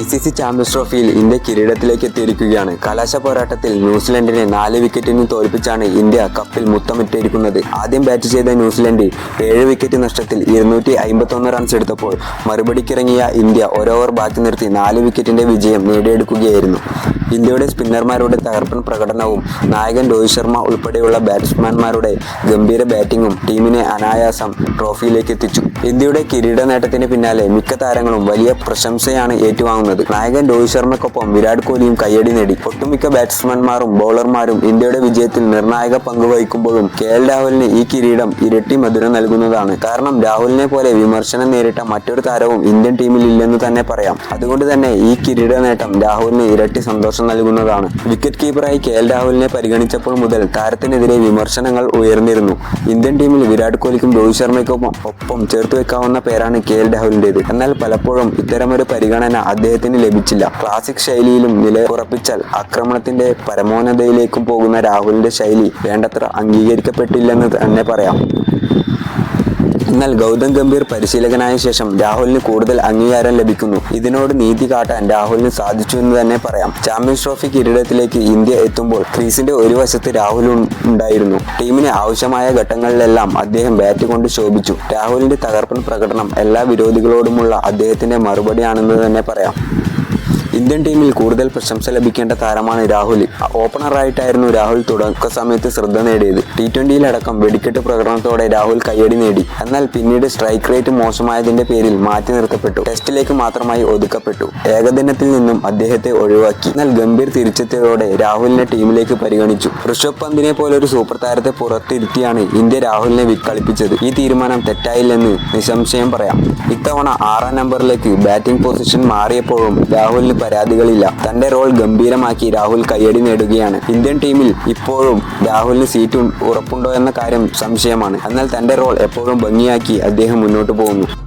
I C C champions ട്രോഫിയിൽ India കിരീടത്തിലേക്ക് എത്തിയിരിക്കുകയാണ്. കലാശ പോരാട്ടത്തിൽ ന്യൂസിലൻഡിനെ നാല് വിക്കറ്റിന് തോൽപ്പിച്ചാണ് ഇന്ത്യ കപ്പിൽ മുത്തമിട്ടിരിക്കുന്നത്. ആദ്യം ബാറ്റ് ചെയ്ത ന്യൂസിലൻഡ് ഏഴ് വിക്കറ്റ് നഷ്ടത്തിൽ ഇരുന്നൂറ്റി അമ്പത്തൊന്ന് റൺസ് എടുത്തപ്പോൾ മറുപടിക്കിറങ്ങിയ ഇന്ത്യ ഒരു ഓവർ ബാക്കി നിർത്തി നാല് വിക്കറ്റിന്റെ വിജയം നേടിയെടുക്കുകയായിരുന്നു ഇന്ത്യയുടെ സ്പിന്നർമാരുടെ തകർപ്പൻ പ്രകടനവും നായകൻ രോഹിത് ശർമ്മ ഉൾപ്പെടെയുള്ള ബാറ്റ്സ്മാൻമാരുടെ ഗംഭീര ബാറ്റിംഗും ടീമിനെ അനായാസം ട്രോഫിയിലേക്ക് എത്തിച്ചു. ഇന്ത്യയുടെ കിരീട നേട്ടത്തിന് പിന്നാലെ മിക്ക താരങ്ങളും വലിയ പ്രശംസയാണ് ഏറ്റുവാങ്ങുന്നത്. നായകൻ രോഹിത് ശർമ്മയ്ക്കൊപ്പം വിരാട് കോഹ്ലിയും കയ്യടി നേടി. ഒട്ടുമിക്ക ബാറ്റ്സ്മാൻമാരും ബൗളർമാരും ഇന്ത്യയുടെ വിജയത്തിൽ നിർണായക പങ്ക് വഹിക്കുമ്പോഴും കെ എൽ രാഹുലിന് ഈ കിരീടം ഇരട്ടി മധുരം നൽകുന്നതാണ്. കാരണം രാഹുലിനെ പോലെ വിമർശനം നേരിട്ട മറ്റൊരു താരവും ഇന്ത്യൻ ടീമിൽ ഇല്ലെന്ന് തന്നെ പറയാം. അതുകൊണ്ട് തന്നെ ഈ കിരീട നേട്ടം രാഹുലിന് ഇരട്ടി സന്തോഷം നൽകുന്നതാണ്. വിക്കറ്റ് കീപ്പറായി കെ എൽ രാഹുലിനെ പരിഗണിച്ചപ്പോൾ മുതൽ താരത്തിനെതിരെ വിമർശനങ്ങൾ ഉയർന്നിരുന്നു. ഇന്ത്യൻ ടീമിൽ വിരാട് കോഹ്ലിക്കും രോഹിത് ശർമ്മയ്ക്കൊപ്പം ഒപ്പം ചേർത്ത് വെക്കാവുന്ന പേരാണ് കെ എൽ രാഹുലിന്റെത് എന്നാൽ പലപ്പോഴും ഇത്തരമൊരു പരിഗണന അദ്ദേഹത്തിന് ലഭിച്ചില്ല. ക്ലാസിക് ശൈലിയിലും നില ഉറപ്പിച്ചാൽ ആക്രമണത്തിന്റെ പരമോന്നതയിലേക്കും പോകുന്ന രാഹുലിന്റെ ശൈലി വേണ്ടത്ര അംഗീകരിക്കപ്പെട്ടില്ലെന്ന് തന്നെ പറയാം. എന്നാൽ ഗൗതം ഗംഭീർ പരിശീലകനായ ശേഷം രാഹുലിന് കൂടുതൽ അംഗീകാരം ലഭിക്കുന്നു. ഇതിനോട് നീതി കാട്ടാൻ രാഹുലിന് സാധിച്ചു എന്ന് തന്നെ പറയാം. ചാമ്പ്യൻസ് ട്രോഫി കിരീടത്തിലേക്ക് ഇന്ത്യ എത്തുമ്പോൾ ക്രീസിന്റെ ഒരു വശത്ത് രാഹുൽ ഉണ്ടായിരുന്നു. ടീമിന് ആവശ്യമായ ഘട്ടങ്ങളിലെല്ലാം അദ്ദേഹം ബാറ്റ് കൊണ്ട് ശോഭിച്ചു. രാഹുലിന്റെ തകർപ്പൻ പ്രകടനം എല്ലാ വിരോധികളോടുമുള്ള അദ്ദേഹത്തിന്റെ മറുപടിയാണെന്ന് തന്നെ പറയാം. ഇന്ത്യൻ ടീമിൽ കൂടുതൽ പ്രശംസ ലഭിക്കേണ്ട താരമാണ് രാഹുൽ. ഓപ്പണറായിട്ടായിരുന്നു രാഹുൽ തുടക്ക സമയത്ത് ശ്രദ്ധ നേടിയത്. ടി ട്വന്റിയിലടക്കം വെടിക്കെട്ട് പ്രകടനത്തോടെ രാഹുൽ കയ്യടി നേടി. എന്നാൽ പിന്നീട് സ്ട്രൈക്ക് റേറ്റ് മോശമായതിന്റെ പേരിൽ മാറ്റി നിർത്തപ്പെട്ടു. ടെസ്റ്റിലേക്ക് മാത്രമായി ഒതുക്കപ്പെട്ടു. ഏകദിനത്തിൽ നിന്നും അദ്ദേഹത്തെ ഒഴിവാക്കി. എന്നാൽ ഗംഭീർ തിരിച്ചെത്തിയതോടെ രാഹുലിനെ ടീമിലേക്ക് പരിഗണിച്ചു. ഋഷഭ് പന്തിനെ പോലെ ഒരു സൂപ്പർ താരത്തെ പുറത്തിരുത്തിയാണ് ഇന്ത്യ രാഹുലിനെ വിക്കളിപ്പിച്ചത് ഈ തീരുമാനം തെറ്റായില്ലെന്ന് നിസംശയം പറയാം. ഇത്തവണ ആറാം നമ്പറിലേക്ക് ബാറ്റിംഗ് പൊസിഷൻ മാറിയപ്പോഴും രാഹുലിന് പരാതികളില്ല. തന്റെ റോൾ ഗംഭീരമാക്കി രാഹുൽ കയ്യടി നേടുകയാണ്. ഇന്ത്യൻ ടീമിൽ ഇപ്പോഴും രാഹുലിന് സീറ്റ് ഉറപ്പുണ്ടോ എന്ന കാര്യം സംശയമാണ്. എന്നാൽ തന്റെ റോൾ എപ്പോഴും ഭംഗിയാക്കി അദ്ദേഹം മുന്നോട്ട് പോകുന്നു.